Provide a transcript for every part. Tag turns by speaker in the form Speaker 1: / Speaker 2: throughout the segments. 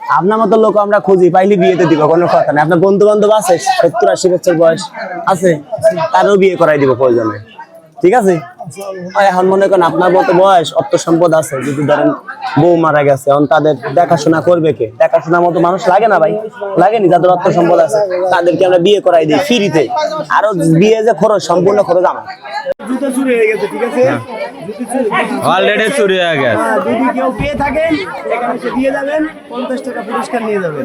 Speaker 1: আপনার মতো লোক আমরা খুঁজি, পাইলে বিয়েতে দিব, কোনো কথা নেই। আপনার বন্ধু বান্ধব আছে, সত্তর আশি বছর বয়স আছে, তারও বিয়ে করাই দিব প্রয়োজনে। ঠিক আছে? এখন মনে করেন আপনার মতো বয়স অর্থ সম্পদ আছে যদি ধরেন বউ মারা গেছে এখন তাদের দেখাশোনা করবে কে? দেখাশোনার মতো মানুষ লাগে না ভাই? লাগেনি? যাদের অর্থ সম্পদ আছে তাদেরকে আমরা বিয়ে করাই দিই ফ্রিতে। আরও বিয়ে যে খরচ সম্পূর্ণ খরচ আমার। জুতো চুরি হয়ে গেছে ঠিক আছে?
Speaker 2: অলরেডি চুরি হয়ে গেছে।
Speaker 1: যদি কেউ পেয়ে থাকেন এখানে দিয়ে যাবেন পঞ্চাশ টাকা পুরস্কার নিয়ে যাবেন।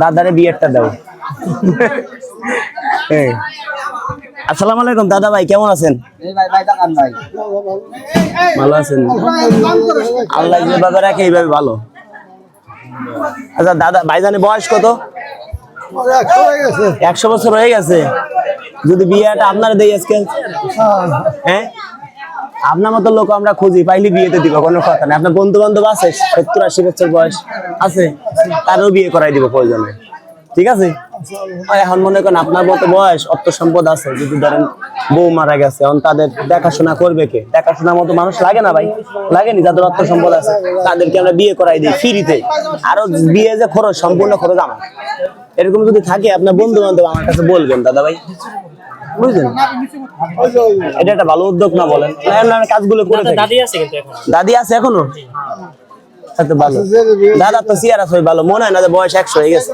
Speaker 1: দাদারে বিয়েরটা দাও। আসসালামু আলাইকুম, দাদা ভাই, কেমন আছেন? ভালো আছেন। আল্লাহ রাখে, এইভাবে ভালো। আচ্ছা দাদা, ভাইজানের বয়স কত? একশো বছর হয়ে গেছে। যদি বিয়েটা আপনারা দেই আজকে? হ্যাঁ? আপনার মতো লোক আমরা খুঁজি, পাইলে বিয়েতে দিব, কোনো কথা নেই। আপনার বন্ধু বান্ধব আছে, সত্তর আশি বছর বয়স আছে, তারও বিয়ে করাই দিব প্রয়োজনে। ঠিক আছে? এখন মনে করেন আপনার মতো বয়স অর্থ সম্পদ আছে যদি ধরেন বউ মারা গেছে এখন তাদের দেখাশোনা করবে কে? দেখাশোনার মতো মানুষ লাগে না ভাই? লাগেনি? যাদের অর্থ সম্পদ আছে তাদেরকে আমরা বিয়ে করাই দিই ফ্রিতে। আরও বিয়ে যে খরচ সম্পূর্ণ খরচ আমার। এরকম যদি থাকে আপনার বন্ধু বান্ধব আমার কাছে বলবেন দাদা ভাই। বুঝলেন? এটা একটা ভালো উদ্যোগ না বলেন? কাজগুলো করে
Speaker 3: দাদি আছে কিন্তু
Speaker 1: দাদি আছে এখনও? ভালো। দাদা তো চেয়ার ভালো মনে হয় না যে বয়স একশো হয়ে গেছে।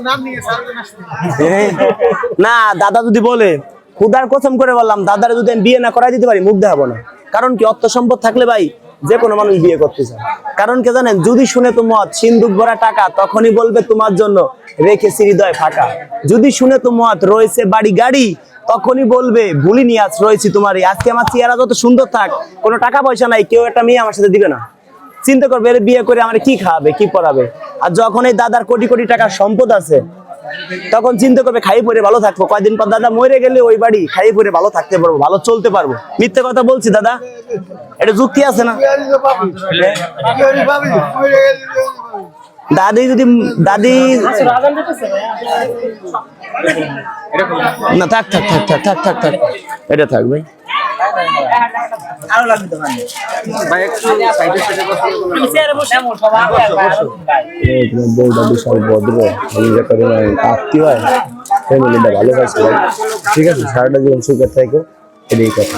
Speaker 1: না দাদা যদি বলে খুদার কসম করে বললাম দাদারে যদি আমি বিয়ে না করাই দিতে পারি মুখ দেখাবো না। কারণ কি অর্থ সম্পদ থাকলে ভাই যে কোনো মানুষ বিয়ে করতে চায়। কারণ কে জানেন যদি শুনে তো মত সিন্ধুক ভরা টাকা তখনই বলবে তোমার জন্য রেখেছি হৃদয় ফাঁকা। যদি শুনে তো মত রয়েছে বাড়ি গাড়ি তখনই বলবে ভুলিনি আজ রয়েছি তোমারই। আজকে আমার চেহারা যত সুন্দর থাক কোনো টাকা পয়সা নাই কেউ একটা মেয়ে আমার সাথে দিবে না। চিন্তা করবে এর বিয়ে করে আমার কি খাওয়াবে, কি পড়াবে? আর যখন এই দাদার কোটি কোটি টাকার সম্পদ আছে, তখন চিন্তা করবে, খাই পরে ভালো থাকব। কয়দিন পর দাদা মরে গেলে ওই বাড়ি খাই পরে ভালো থাকতে পারব, ভালো চলতে পারব। মিথ্যে কথা বলছি দাদা, এটা যুক্তি আছে না? দাদি যদি, দাদি না, থাক থাক থাক থাক থাক থাক থাক, এটা থাক ভাই।
Speaker 3: চেয়ারে বসে সবাই
Speaker 1: এই তোমার বউটা বিশাল ভদ্র আমি যে করে আত্মীয় হয় ফ্যামিলিটা ভালো ভাই ঠিক আছে সারাটা জীবন সুখে থাকো এটাই কথা।